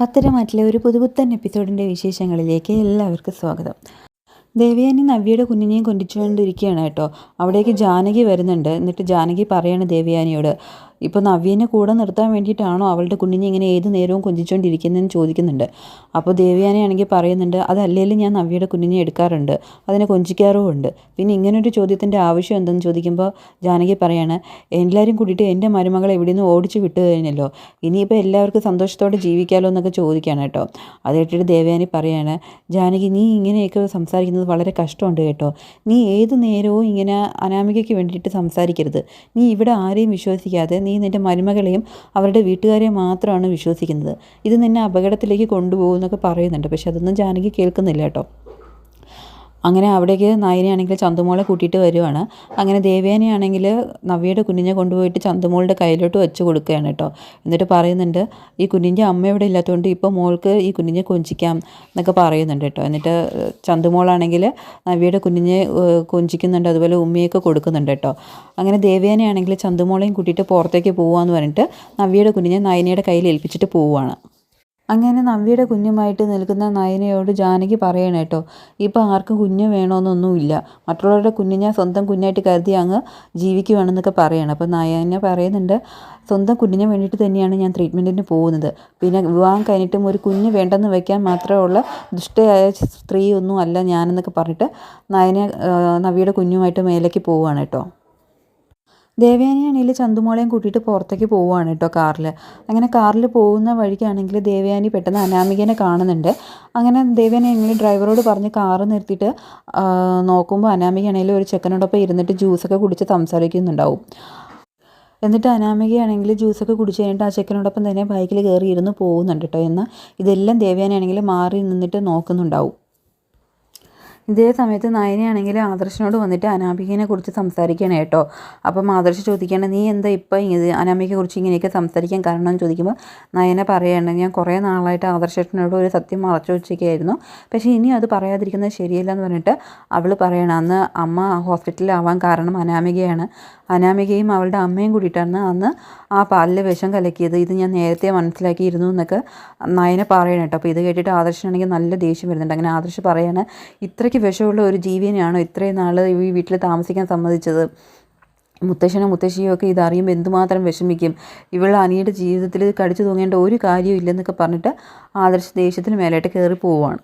പത്തരമാറ്റിലെ ഒരു പുതുപുത്തൻ എപ്പിസോഡിന്റെ വിശേഷങ്ങളിലേക്ക് എല്ലാവർക്കും സ്വാഗതം. ദേവയാനി നവ്യയുടെ കുഞ്ഞിനെയും കൊണ്ടിച്ചുകൊണ്ടിരിക്കുകയാണ് കേട്ടോ. അവിടേക്ക് ജാനകി വരുന്നുണ്ട്. എന്നിട്ട് ജാനകി പറയാണ് ദേവയാനിയോട് ഇപ്പോൾ നവ്യനെ കൂടെ നിർത്താൻ വേണ്ടിയിട്ടാണോ അവളുടെ കുഞ്ഞിനെ ഇങ്ങനെ ഏത് നേരവും കൊഞ്ചിച്ചുകൊണ്ടിരിക്കുന്നതെന്ന് ചോദിക്കുന്നുണ്ട്. അപ്പോൾ ദേവ്യാനയാണെങ്കിൽ പറയുന്നുണ്ട് അതല്ലേലും ഞാൻ നവ്യയുടെ കുഞ്ഞിനെ എടുക്കാറുണ്ട് അതിനെ കൊഞ്ചിക്കാറുമുണ്ട്. പിന്നെ ഇങ്ങനൊരു ചോദ്യത്തിന്റെ ആവശ്യം എന്തെന്ന് ചോദിക്കുമ്പോൾ ജാനകി പറയാണ് എല്ലാവരും കൂടിയിട്ട് എന്റെ മരുമകൾ ഇവിടെ നിന്ന് ഓടിച്ചു വിട്ടു കഴിഞ്ഞല്ലോ ഇനിയിപ്പോൾ എല്ലാവർക്കും സന്തോഷത്തോടെ ജീവിക്കാമല്ലോ എന്നൊക്കെ ചോദിക്കുകയാണ് കേട്ടോ. അത് കേട്ടിട്ട് ദേവയാനി പറയാണ് ജാനകി നീ ഇങ്ങനെയൊക്കെ സംസാരിക്കുന്നത് വളരെ കഷ്ടമുണ്ട് കേട്ടോ. നീ ഏത് നേരവും ഇങ്ങനെ അനാമികയ്ക്ക് വേണ്ടിയിട്ട് സംസാരിക്കരുത്. നീ ഇവിടെ ആരെയും വിശ്വസിക്കാതെ നീ നിന്റെ മരുമകളെയും അവരുടെ വീട്ടുകാരെയും മാത്രമാണ് വിശ്വസിക്കുന്നത്. ഇത് നിന്നെ അപകടത്തിലേക്ക് കൊണ്ടുപോകുമെന്നൊക്കെ പറയുന്നുണ്ട്. പക്ഷെ അതൊന്നും ജാനകി കേൾക്കുന്നില്ല കേട്ടോ. അങ്ങനെ അവിടേക്ക് നായിനെയാണെങ്കിൽ ചന്തുമോളെ കൂട്ടിയിട്ട് വരുവാണ്. അങ്ങനെ ദേവേനെയാണെങ്കിൽ നവ്യയുടെ കുഞ്ഞിനെ കൊണ്ടുപോയിട്ട് ചന്തുമോളുടെ കയ്യിലോട്ട് വെച്ച് കൊടുക്കുകയാണ് കേട്ടോ. എന്നിട്ട് പറയുന്നുണ്ട് ഈ കുഞ്ഞിന്റെ അമ്മ ഇവിടെ ഇല്ലാത്തതുകൊണ്ട് ഇപ്പോൾ മോൾക്ക് ഈ കുഞ്ഞിനെ കൊഞ്ചിക്കാം എന്നൊക്കെ പറയുന്നുണ്ട് കേട്ടോ. എന്നിട്ട് ചന്തുമോളാണെങ്കിൽ നവ്യയുടെ കുഞ്ഞിനെ കൊഞ്ചിക്കുന്നുണ്ട് അതുപോലെ ഉമ്മയൊക്കെ കൊടുക്കുന്നുണ്ട് കേട്ടോ. അങ്ങനെ ദേവേനെയാണെങ്കിൽ ചന്തുമോളെയും കൂട്ടിയിട്ട് പുറത്തേക്ക് പോകുകയെന്ന് പറഞ്ഞിട്ട് നവ്യയുടെ കുഞ്ഞിനെ നയനയുടെ കയ്യിൽ ഏൽപ്പിച്ചിട്ട് പോവുകയാണ് അങ്ങനെ നവ്യയുടെ കുഞ്ഞുമായിട്ട് നിൽക്കുന്ന നയനയോട് ജാനകി പറയണം കേട്ടോ ഇപ്പോൾ ആർക്കും കുഞ്ഞ് വേണമെന്നൊന്നുമില്ല മറ്റുള്ളവരുടെ കുഞ്ഞിനെ സ്വന്തം കുഞ്ഞായിട്ട് കരുതി അങ്ങ് ജീവിക്കുവാണെന്നൊക്കെ പറയണം. അപ്പോൾ നയന പറയുന്നുണ്ട് സ്വന്തം കുഞ്ഞിന് വേണ്ടിയിട്ട് തന്നെയാണ് ഞാൻ ട്രീറ്റ്മെന്റിന് പോകുന്നത്. പിന്നെ വിവാഹം കഴിഞ്ഞിട്ടും ഒരു കുഞ്ഞ് വേണ്ടെന്ന് വെക്കാൻ മാത്രമുള്ള ദുഷ്ടയായ സ്ത്രീ ഒന്നും അല്ല ഞാനെന്നൊക്കെ പറഞ്ഞിട്ട് നയന നവിയുടെ കുഞ്ഞുമായിട്ട് മേലേക്ക് പോവുകയാണ് കേട്ടോ ദേവയാനിയാണെങ്കിൽ ചന്തുമോളെയും കൂട്ടിയിട്ട് പുറത്തേക്ക് പോവുകയാണ് കേട്ടോ കാറിൽ അങ്ങനെ കാറിൽ പോകുന്ന വഴിക്കാണെങ്കിൽ ദേവയാനി പെട്ടെന്ന് അനാമികനെ കാണുന്നുണ്ട്. അങ്ങനെ ദേവയാനി ആണെങ്കിൽ ഡ്രൈവറോട് പറഞ്ഞ് കാറ് നിർത്തിയിട്ട് നോക്കുമ്പോൾ അനാമികയാണെങ്കിൽ ഒരു ചെക്കനോടൊപ്പം ഇരുന്നിട്ട് ജ്യൂസൊക്കെ കുടിച്ച് സംസാരിക്കുന്നുണ്ടാവും. എന്നിട്ട് അനാമികയാണെങ്കിൽ ജ്യൂസൊക്കെ കുടിച്ച് കഴിഞ്ഞിട്ട് ആ ചെക്കനോടൊപ്പം തന്നെ ബൈക്കിൽ കയറി ഇരുന്ന് പോകുന്നുണ്ട് കേട്ടോ. എന്നാൽ ഇതെല്ലാം ദേവയാനിയാണെങ്കിൽ മാറി നിന്നിട്ട് നോക്കുന്നുണ്ടാവും. ഇതേ സമയത്ത് നയനയാണെങ്കിൽ ആദർശനോട് വന്നിട്ട് അനാമികനെ കുറിച്ച് സംസാരിക്കണം കേട്ടോ. അപ്പം ആദർശ് ചോദിക്കുകയാണ് നീ എന്താ ഇപ്പം ഇത് അനാമികയെ കുറിച്ച് ഇങ്ങനെയൊക്കെ സംസാരിക്കാൻ കാരണം? എന്ന് ചോദിക്കുമ്പോൾ നയന പറയാണ് ഞാൻ കുറേ നാളായിട്ട് ആദർശേട്ടനോട് ഒരു സത്യം മറച്ചു വെച്ചൊക്കെയായിരുന്നു പക്ഷേ ഇനി അത് പറയാതിരിക്കുന്നത് ശരിയല്ല എന്ന് പറഞ്ഞിട്ട് അവൾ പറയണം അന്ന് അമ്മ ഹോസ്പിറ്റലിലാവാൻ കാരണം അനാമികയാണ്. അനാമികയും അവളുടെ അമ്മയും കൂടിയിട്ടാണ് അന്ന് ആ പാലിൽ വിഷം കലക്കിയത്. ഇത് ഞാൻ നേരത്തെ മനസ്സിലാക്കിയിരുന്നു എന്നൊക്കെ നയന പറയണം കേട്ടോ. അപ്പോൾ ഇത് കേട്ടിട്ട് ആദർശനാണെങ്കിൽ നല്ല ദേഷ്യം വരുന്നുണ്ട്. അങ്ങനെ ആദർശ് പറയാണ് ഇത്രയ്ക്ക് വിഷമുള്ള ഒരു ജീവിനെയാണോ ഇത്രയും നാൾ ഈ വീട്ടിൽ താമസിക്കാൻ സമ്മതിച്ചത്. മുത്തശ്ശനും മുത്തശ്ശിയും ഒക്കെ ഇതറിയുമ്പോൾ എന്തുമാത്രം വിഷമിക്കും. ഇവൾ അനിയുടെ ജീവിതത്തിൽ കടിച്ചു തൂങ്ങേണ്ട ഒരു കാര്യവും ഇല്ലെന്നൊക്കെ പറഞ്ഞിട്ട് ആദർശ ദേഷ്യത്തിന് മേലായിട്ട് കയറി പോവുകയാണ്